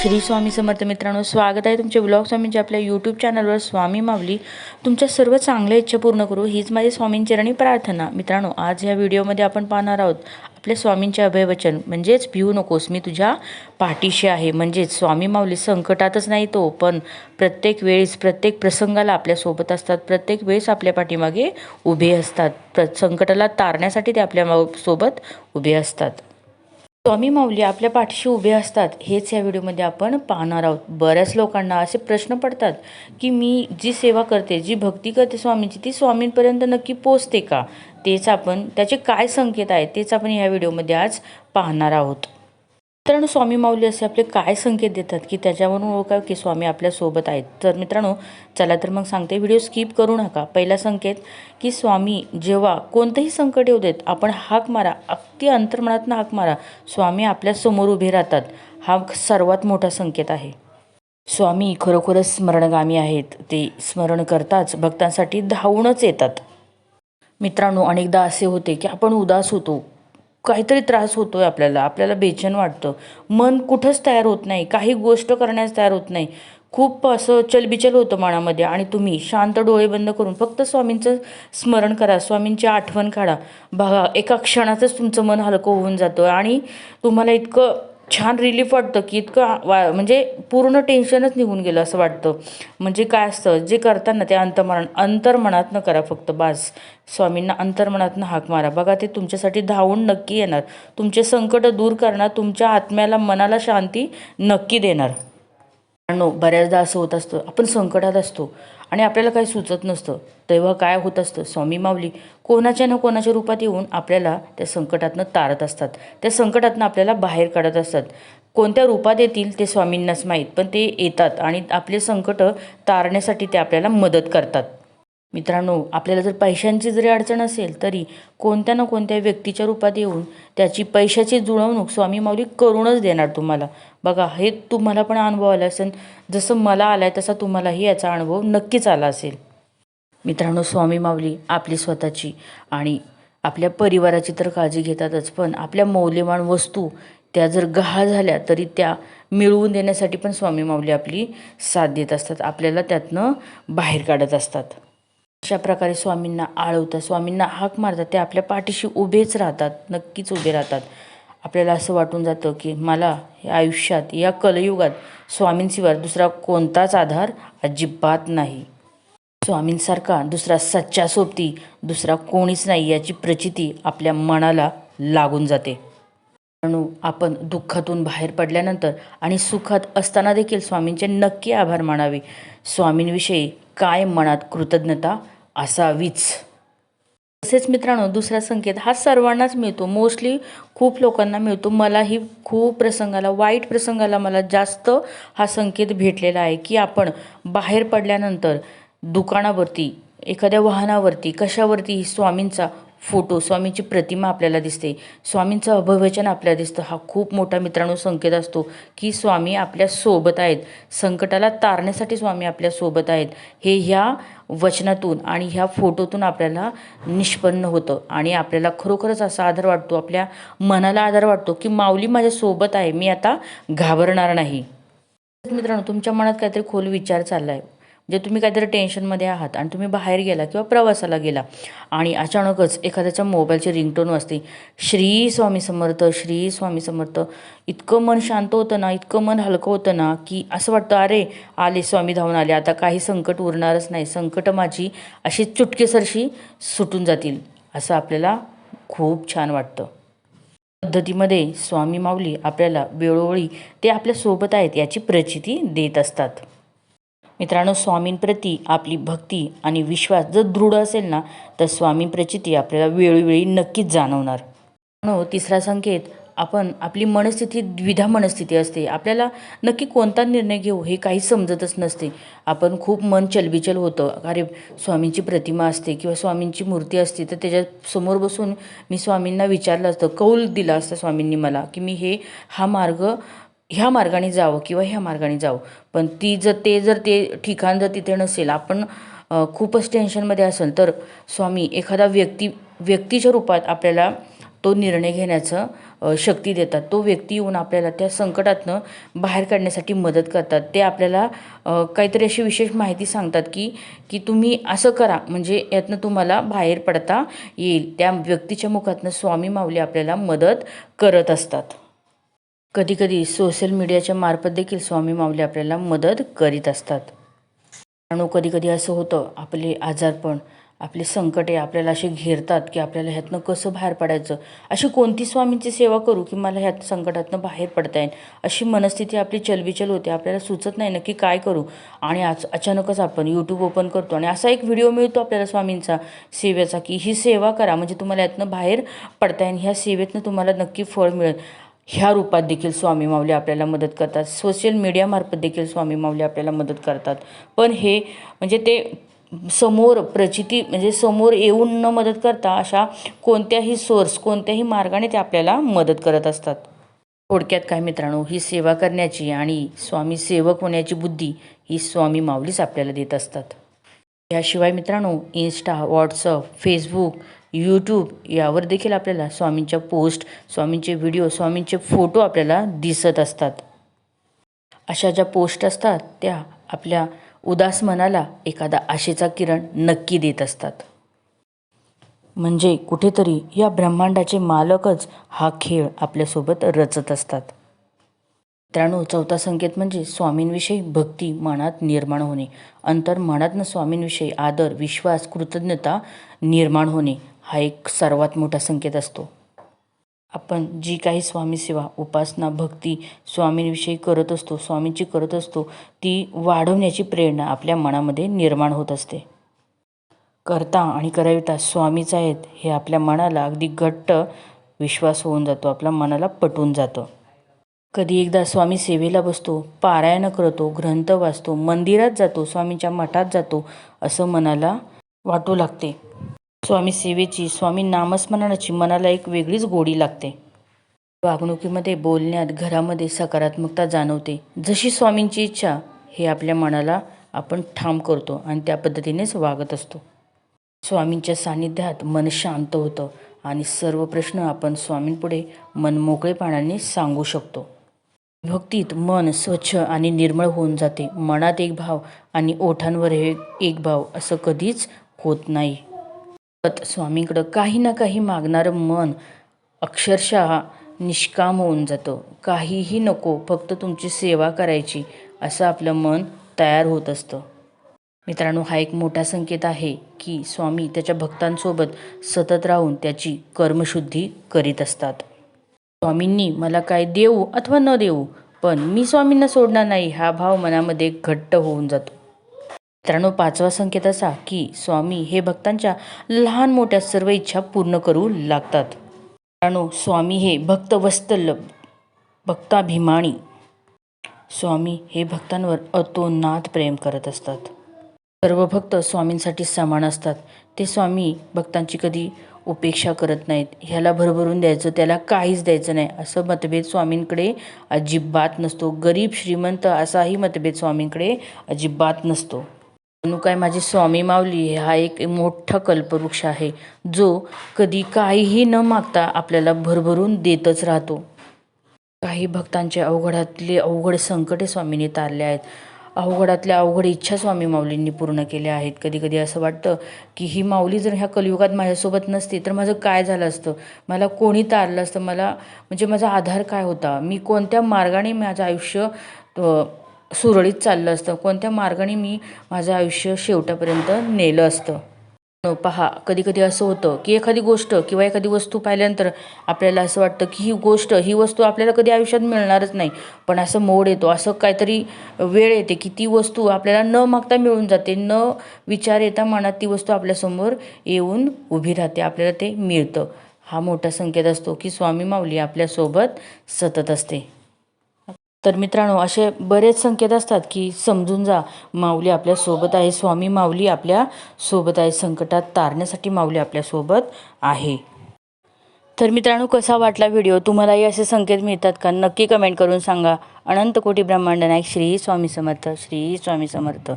श्री स्वामी समर्थ मित्रांनो स्वागत आहे तुमचे ब्लॉग स्वामींच्या आपल्या यूट्यूब चॅनलवर स्वामी मावली तुमच्या सर्व चांगल्या इच्छा पूर्ण करू हीच माझी स्वामींचरणी प्रार्थना. मित्रांनो आज ह्या व्हिडिओमध्ये आपण पाहणार आहोत आपल्या स्वामींचे अभयवचन म्हणजेच भिवू नकोस मी तुझ्या पाठीशी आहे. म्हणजेच स्वामी माऊली संकटातच नाही तो पण प्रत्येक वेळेस प्रत्येक प्रसंगाला आपल्यासोबत असतात. प्रत्येक वेळेस आपल्या पाठीमागे उभे असतात. प्र संकटाला तारण्यासाठी ते आपल्यासोबत उभे असतात. स्वामी माऊली आपल्या पाठीशी उभे असतात हेच या व्हिडिओमध्ये आपण पाहणार आहोत. बऱ्याच लोकांना असे प्रश्न पडतात की मी जी सेवा करते जी भक्ती करते स्वामींची ती स्वामींपर्यंत नक्की पोचते का? तेच आपण त्याचे काय संकेत आहेत तेच आपण ह्या व्हिडिओमध्ये आज पाहणार आहोत. तर स्वामी माऊली असे आपले काय संकेत देतात की त्याच्यावरून ओळखा की स्वामी आपल्यासोबत आहेत. तर मित्रांनो चला तर मग सांगते व्हिडिओ स्किप करू नका. पहिला संकेत की स्वामी जेव्हा कोणतंही संकट येऊ देत आपण हाक मारा अगदी अंतर्मनातनं हाक मारा स्वामी आपल्यासमोर उभे राहतात. हा सर्वात मोठा संकेत आहे. स्वामी खरोखरच स्मरणगामी आहेत. ते स्मरण करताच भक्तांसाठी धावूनच येतात. मित्रांनो अनेकदा असे होते की आपण उदास होतो. काहीतरी त्रास होतो आहे आपल्याला आपल्याला बेचैन वाटतं. मन कुठंच तयार होत नाही काही गोष्ट करण्यास तयार होत नाही. खूप असं चलबिचल होतं मनामध्ये आणि तुम्ही शांत डोळे बंद करून फक्त स्वामींचं स्मरण करा स्वामींची आठवण काढा. बघा एका क्षणातच तुमचं मन हलकं होऊन जातं आणि तुम्हाला इतकं छान रिलीफ वाटतं की इतकं वा म्हणजे पूर्ण टेन्शनच निघून गेलं असं वाटतं. म्हणजे काय असतं जे करताना ते अंतमरण अंतर्मनातनं करा फक्त बास. स्वामींना अंतर्मनातनं हाक मारा. बघा ते तुमच्यासाठी धावून नक्की येणार. तुमचे संकट दूर करणार तुमच्या आत्म्याला मनाला शांती नक्की देणार. बऱ्याचदा असं होत असतं. आपण संकटात असतो. आणि आपल्याला काही सुचत नसतं. तेव्हा काय होत असतं? स्वामी माऊली कोणाच्या ना कोणाच्या रूपात येऊन आपल्याला त्या संकटातनं तारत असतात. त्या संकटातनं आपल्याला बाहेर काढत असतात. कोणत्या रूपात येतील ते स्वामींनाच माहीत पण ते येतात आणि आपले संकट तारण्यासाठी ते आपल्याला मदत करतात. मित्रांनो आपल्याला जर पैशांची जरी अडचण असेल तरी कोणत्या ना कोणत्या व्यक्तीच्या रूपात येऊन त्याची पैशाची जुळवणूक स्वामी माऊली करूनच देणार तुम्हाला. बघा हे तुम्हाला पण अनुभव आला असेल जसं मला आला आहे तसा तुम्हालाही याचा अनुभव नक्कीच आला असेल. मित्रांनो स्वामी माऊली आपली स्वतःची आणि आपल्या परिवाराची तर काळजी घेतातच पण आपल्या मौल्यवान वस्तू त्या जर गहाळ झाल्या तरी त्या मिळवून देण्यासाठी पण स्वामी माऊली आपली साथ देत असतात. आपल्याला त्यातनं बाहेर काढत असतात. अशा प्रकारे स्वामींना आळवतात. स्वामींना हाक मारतात. ते आपल्या पाठीशी उभेच राहतात. नक्कीच उभे राहतात. आपल्याला असं वाटून जातं की मला या आयुष्यात या कलयुगात स्वामींशिवाय दुसरा कोणताच आधार अजिबात नाही. स्वामींसारखा दुसरा सच्चा सोबती दुसरा कोणीच नाही याची प्रचिती आपल्या मनाला लागून जाते. म्हणून आपण दुःखातून बाहेर पडल्यानंतर आणि सुखात असताना देखील स्वामींचे नक्की आभार मानावे. स्वामींविषयी काय मनात कृतज्ञता असावीच. तसेच मित्रांनो दुसरा संकेत हा सर्वांनाच मिळतो. मोस्टली खूप लोकांना मिळतो. मलाही खूप प्रसंगाला वाईट प्रसंगाला मला जास्त हा संकेत भेटलेला आहे की आपण बाहेर पडल्यानंतर दुकानावरती एखाद्या वाहनावरती कशावरती स्वामींचा फोटो स्वामींची प्रतिमा आपल्याला दिसते. स्वामींचं अभवचन आपल्याला दिसतं. हा खूप मोठा मित्रांनो संकेत असतो की स्वामी आपल्यासोबत आहेत. संकटाला तारण्यासाठी स्वामी आपल्यासोबत आहेत. हे ह्या वचनातून आणि ह्या फोटोतून आपल्याला निष्पन्न होतं आणि आपल्याला खरोखरच असा आधार वाटतो आपल्या मनाला आधार वाटतो की माऊली माझ्या सोबत आहे मी आता घाबरणार नाही. मित्रांनो तुमच्या मनात काहीतरी खोल विचार चालला आहे जे तुम्ही काहीतरी टेन्शनमध्ये आहात आणि तुम्ही बाहेर गेला किंवा प्रवासाला गेला आणि अचानकच एखाद्याच्या मोबाईलची रिंगटोन वाजते श्री स्वामी समर्थ श्री स्वामी समर्थ. इतकं मन शांत होतं ना इतकं मन हलकं होतं ना की असं वाटतं अरे आले स्वामी धावून आले आता काही संकट उरणारच नाही संकट माझी अशी चुटकेसरशी सुटून जातील. असं आपल्याला खूप छान वाटतं. पद्धतीमध्ये स्वामी माऊली आपल्याला वेळोवेळी ते आपल्यासोबत आहेत याची प्रचिती देत असतात. मित्रांनो स्वामींप्रती आपली भक्ती आणि विश्वास जर दृढ असेल ना तर स्वामी प्रचिती आपल्याला वेळोवेळी नक्कीच जाणवणार. म्हणून तिसरा संकेत आपण आपली मनस्थिती द्विधा मनस्थिती असते. आपल्याला नक्की कोणता निर्णय घेऊ हे काही समजतच नसते. आपण खूप मन चलबिचल होतं. अरे स्वामींची प्रतिमा असते किंवा स्वामींची मूर्ती असते तर त्याच्यासमोर बसून मी स्वामींना विचारलं असतं कौल दिला असतं स्वामींनी मला की मी हे हा मार्ग ह्या मार्गाने जावं किंवा ह्या मार्गाने जावं. पण ती जर ते जर ते ठिकाण जर तिथे नसेल आपण खूपच टेन्शनमध्ये असेल तर स्वामी एखादा व्यक्ती व्यक्तीच्या रूपात आपल्याला तो निर्णय घेण्याचं शक्ती देतात. तो व्यक्ती येऊन आपल्याला त्या संकटातनं बाहेर काढण्यासाठी मदत करतात. ते आपल्याला काहीतरी अशी विशेष माहिती सांगतात की की तुम्ही असं करा म्हणजे यातनं तुम्हाला बाहेर पडता येईल. त्या व्यक्तीच्या मुखातनं स्वामी माऊली आपल्याला मदत करत असतात. कधीकधी सोशल मीडियाच्या मार्फत देखील स्वामी माऊली आपल्याला मदत करीत असतात. आणि कधीकधी असं होतं आपले आजारपण आपले संकटे आपल्याला असे घेरतात की आपल्याला ह्यातनं कसं बाहेर पडायचं? अशी कोणती स्वामींची सेवा करू की मला ह्यात संकटातनं बाहेर पडता येईल? अशी मनस्थिती आपली चलबिचल होते आपल्याला सुचत नाही नक्की काय करू? आणि आज अचानकच आपण यूट्यूब ओपन करतो आणि असा एक व्हिडिओ मिळतो आपल्याला स्वामींचा सेवेचा की ही सेवा करा म्हणजे तुम्हाला यातनं बाहेर पडता येईल ह्या सेवेतनं तुम्हाला नक्की फळ मिळेल. ह्या रूपात देखील स्वामी माऊली आपल्याला मदत करतात. सोशल मीडियामार्फत देखील स्वामी माऊली आपल्याला मदत करतात. पण हे म्हणजे ते समोर प्रचिती म्हणजे समोर येऊन न मदत करता अशा कोणत्याही सोर्स कोणत्याही मार्गाने ते आपल्याला मदत करत असतात. थोडक्यात काय मित्रांनो ही सेवा करण्याची आणि स्वामी सेवक होण्याची बुद्धी ही स्वामी माऊलीच आपल्याला देत असतात. याशिवाय मित्रांनो इन्स्टा व्हॉट्सअप फेसबुक यूट्यूब यावर देखील आपल्याला स्वामींच्या पोस्ट स्वामींचे व्हिडिओ स्वामींचे फोटो आपल्याला दिसत असतात. अशा ज्या पोस्ट असतात त्या आपल्या उदास मनाला एखादा आशेचा किरण नक्की देत असतात. म्हणजे कुठेतरी या ब्रह्मांडाचे मालकच हा खेळ आपल्यासोबत रचत असतात. मित्रांनो चौथा संकेत म्हणजे स्वामींविषयी भक्ती मनात निर्माण होणे. अंतर मनातनं स्वामींविषयी आदर विश्वास कृतज्ञता निर्माण होणे. हा एक सर्वात मोठा संकेत असतो. आपण जी काही स्वामीसेवा उपासना भक्ती स्वामींविषयी करत असतो स्वामींची करत असतो ती वाढवण्याची प्रेरणा आपल्या मनामध्ये निर्माण होत असते. करता आणि कराविता स्वामीच आहेत हे आपल्या मनाला अगदी घट्ट विश्वास होऊन जातो आपल्या मनाला पटून जातं. कधी एकदा स्वामी सेवेला बसतो पारायण करतो ग्रंथ वाचतो मंदिरात जातो स्वामींच्या मठात जातो असं मनाला वाटू लागते. स्वामी सेवेची स्वामी नामस्मरणाची मनाला एक वेगळीच गोडी लागते. वागणुकीमध्ये बोलण्यात घरामध्ये सकारात्मकता जाणवते. जशी स्वामींची इच्छा हे आपल्या मनाला आपण ठाम करतो आणि त्या पद्धतीनेच वागत असतो. स्वामींच्या सान्निध्यात मन शांत होतं आणि सर्व प्रश्न आपण स्वामींपुढे मन मोकळेपणाने सांगू शकतो. भक्तीत मन स्वच्छ आणि निर्मळ होऊन जाते. मनात एक भाव आणि ओठांवर हे एक भाव असं कधीच होत नाही. सतत स्वामींकडं काही ना काही मागणारं मन अक्षरशः निष्काम होऊन जातं. काहीही नको फक्त तुमची सेवा करायची असं आपलं मन तयार होत असतं. मित्रांनो हा एक मोठा संकेत आहे की स्वामी त्याच्या भक्तांसोबत सतत राहून त्याची कर्मशुद्धी करीत असतात. स्वामींनी मला काय देऊ अथवा न देऊ पण मी स्वामींना सोडणार नाही हा भाव मनामध्ये घट्ट होऊन जातो. मित्रांनो पाचवा संकेत असा की स्वामी हे भक्तांच्या लहान मोठ्या सर्व इच्छा पूर्ण करू लागतात. मित्रांनो स्वामी हे भक्त वत्सल भक्ताभिमानी. स्वामी हे भक्तांवर अतोनात प्रेम करत असतात. सर्व भक्त स्वामींसाठी समान असतात. ते स्वामी भक्तांची कधी उपेक्षा करत नाहीत. ह्याला भरभरून द्यायचं त्याला काहीच द्यायचं नाही. असं मतभेद स्वामींकडे अजिबात नसतो. गरीब श्रीमंत असाही मतभेद स्वामींकडे अजिबात नसतो. काय माझी स्वामी माऊली हा एक मोठा कल्पवृक्ष आहे जो कधी काहीही न मागता आपल्याला भरभरून देतच राहतो. काही भक्तांचे अवघडातले अवघड संकटे स्वामींनी तारले आहेत. अवघडातल्या अवघड इच्छा स्वामी माऊलींनी पूर्ण केल्या आहेत. कधी कधी असं वाटतं की ही माऊली जर ह्या कलियुगात माझ्यासोबत नसती तर माझं काय झालं असतं? मला कोणी तारलं असतं? मला म्हणजे माझा आधार काय होता? मी कोणत्या मार्गाने माझं आयुष्य सुरळीत चाललं असतं. कोणत्या मार्गाने मी माझं आयुष्य शेवटापर्यंत नेलं असतं? पहा कधी कधी असं होतं की एखादी गोष्ट किंवा एखादी वस्तू पाहिल्यानंतर आपल्याला असं वाटतं की ही गोष्ट ही वस्तू आपल्याला कधी आयुष्यात मिळणारच नाही. पण असं मोड येतो असं काहीतरी वेळ येते की ती वस्तू आपल्याला न मागता मिळून जाते न विचार येता मनात ती वस्तू आपल्यासमोर येऊन उभी राहते आपल्याला ते मिळतं. हा मोठा संकेत असतो की स्वामी माऊली आपल्यासोबत सतत असते. तर मित्रांनो असे बरेच संकेत असतात की समजून जा माऊली आपल्यासोबत आहे. स्वामी माऊली आपल्यासोबत आहे. संकटात तारण्यासाठी माऊली आपल्यासोबत आहे. तर मित्रांनो कसा वाटला व्हिडिओ? तुम्हालाही असे संकेत मिळतात का? नक्की कमेंट करून सांगा. अनंत कोटी ब्रह्मांड नायक श्री स्वामी समर्थ श्री स्वामी समर्थ.